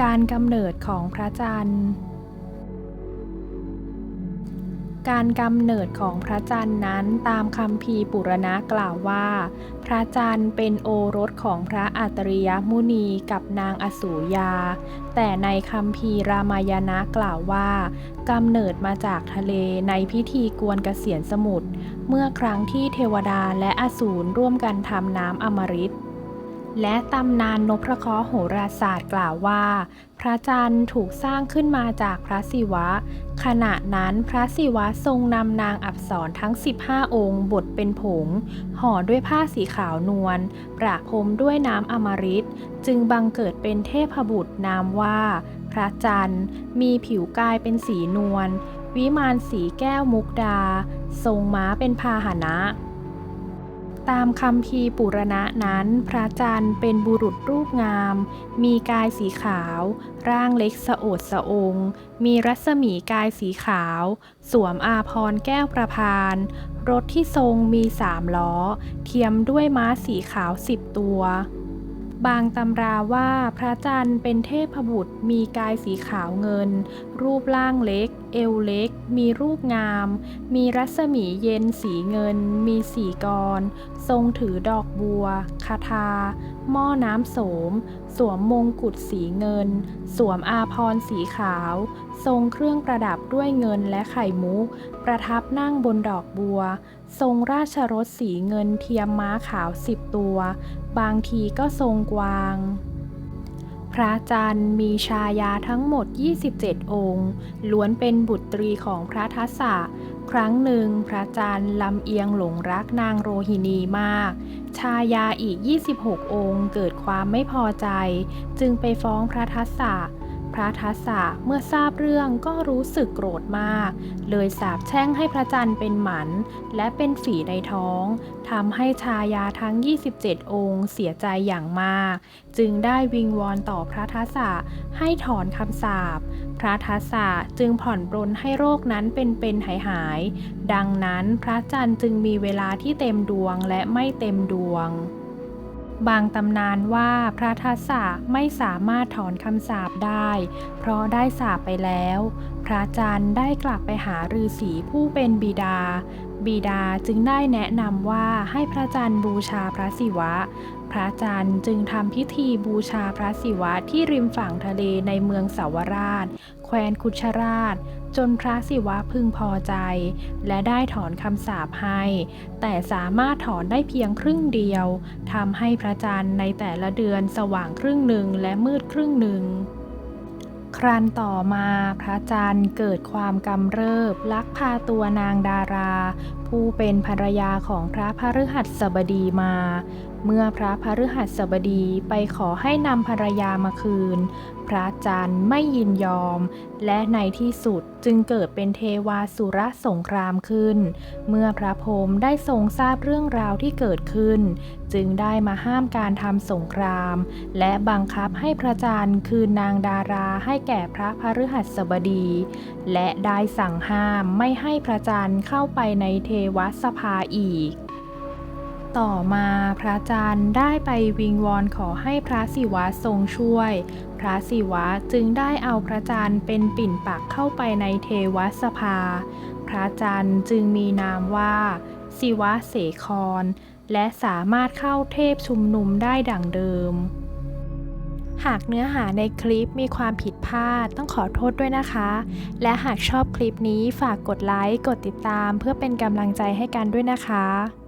การกำเนิดของพระจันทร์ การกำเนิดของพระจันทร์นั้นตามคัมภีปุรณะกล่าวว่า พระจันทร์เป็นโอรสของพระอัตริยมุนีกับนางอสูยา แต่ในคัมภีร์รามายณะกล่าวว่ากำเนิดมาจากทะเลในพิธีกวนเกษียณสมุทรเมื่อครั้งที่เทวดาและอสูรร่วมกันทำน้ำอมฤต และตำนานนพเคราะห์โหราศาสตร์กล่าวว่า พระจันทร์ถูกสร้างขึ้นมาจากพระศิวะ ขณะนั้นพระศิวะทรงนำนางอับสรทั้ง 15 องค์บดเป็นผง ห่อด้วยผ้าสีขาวนวลประพรมด้วยน้ำอมฤตจึงบังเกิดเป็นเทพบุตรนามว่า พระจันทร์มีผิวกายเป็นสีนวลวิมานสีแก้วมุกดา ทรงม้าเป็นพาหนะ ตามคำพีปุรณะนั้น พระจันทร์เป็นบุรุษรูปงาม มีกายสีขาว ร่างเล็กสะโอดสะองมีรัศมีกายสีขาว สวมอาพรณ์แก้วประพาน รถที่ทรงมีสามล้อ เทียมด้วยม้าสีขาวสิบตัว บางตำราว่าพระจันทร์เป็นเทพบุตรมีกายสีขาวเงิน รูปร่างเล็ก เอวเล็ก มีรูปงาม มีรัศมีเย็นสีเงิน มีสีกร ทรงถือดอกบัว คาถาหม้อน้ำโสม สวมมงกุฎสีเงิน สวมอาพรสีขาว ทรงเครื่องประดับด้วยเงินและไข่มุก ประทับนั่งบนดอกบัว ทรงราชรถสีเงินเทียมม้าขาวสิบตัว บางทีก็ทรงกวาง พระจันทร์มีชายาทั้งหมด 27 องค์ ล้วนเป็นบุตรีของพระทัสสะ ครั้งหนึ่งพระจันทร์ลำเอียงหลงรักนางโรหินีมาก ชายาอีก 26 องค์เกิดความไม่พอใจ จึงไปฟ้องพระทัสสะ พระทัสสะเมื่อทราบเรื่องก็รู้สึกโกรธมาก เลยสาปแช่งให้พระจันทร์เป็นหมัน และเป็นฝีในท้องทำให้ชายาทั้ง 27 องค์เสียใจอย่างมาก จึงได้วิงวอนต่อพระทัสสะให้ถอนคำสาปพระทัสสะจึงผ่อนปรนให้โรคนั้นเป็นเป็นหายหาย ดังนั้นพระจันทร์จึงมีเวลาที่เต็มดวงและไม่เต็มดวง บางตำนานว่าพระทัสสะไม่สามารถถอนคำสาปได้ เพราะได้สาปไปแล้ว พระจันทร์ได้กลับไปหาฤาษีผู้เป็นบิดา บิดาจึงได้แนะนำว่าให้พระจันทร์บูชาพระศิวะ พระจันทร์จึงทำพิธีบูชาพระศิวะที่ริมฝั่งทะเลในเมืองสาวราช แคว้นคุชราช จนพระศิวะพึงพอใจ และได้ถอนคำสาปให้ แต่สามารถถอนได้เพียงครึ่งเดียวทำให้พระจันทร์ในแต่ละเดือนสว่างครึ่งหนึ่งและมืดครึ่งหนึ่งครั้นต่อมาพระจันทร์เกิดความกำเริบลักพาตัวนางดารา ผู้เป็นภรรยาของพระพฤหัสบดีมา เมื่อพระพฤหัสบดีไปขอให้นำภรรยามาคืน พระจันทร์ไม่ยินยอม และในที่สุดจึงเกิดเป็นเทวาสุรสงครามขึ้น เมื่อพระพรหมได้ทรงทราบเรื่องราวที่เกิดขึ้น จึงได้มาห้ามการทำสงคราม และบังคับให้พระจันทร์คืนนางดาราให้แก่พระพฤหัสบดี และได้สั่งห้ามไม่ให้พระจันทร์เข้าไปในเทวสภาอีก ต่อมาพระจันทร์ได้ไปวิงวอนขอให้พระศิวะทรงช่วย พระศิวะจึงได้เอาพระจันทร์เป็นปิ่นปักเข้าไปในเทวสภา พระจันทร์จึงมีนามว่าศิวะเสครและสามารถเข้าเทพชุมนุมได้ดังเดิม หากเนื้อหาในคลิปมีความผิดพลาดต้องขอโทษด้วยนะคะ และหากชอบคลิปนี้ฝากกดไลค์ กดติดตาม เพื่อเป็นกำลังใจให้กันด้วยนะคะ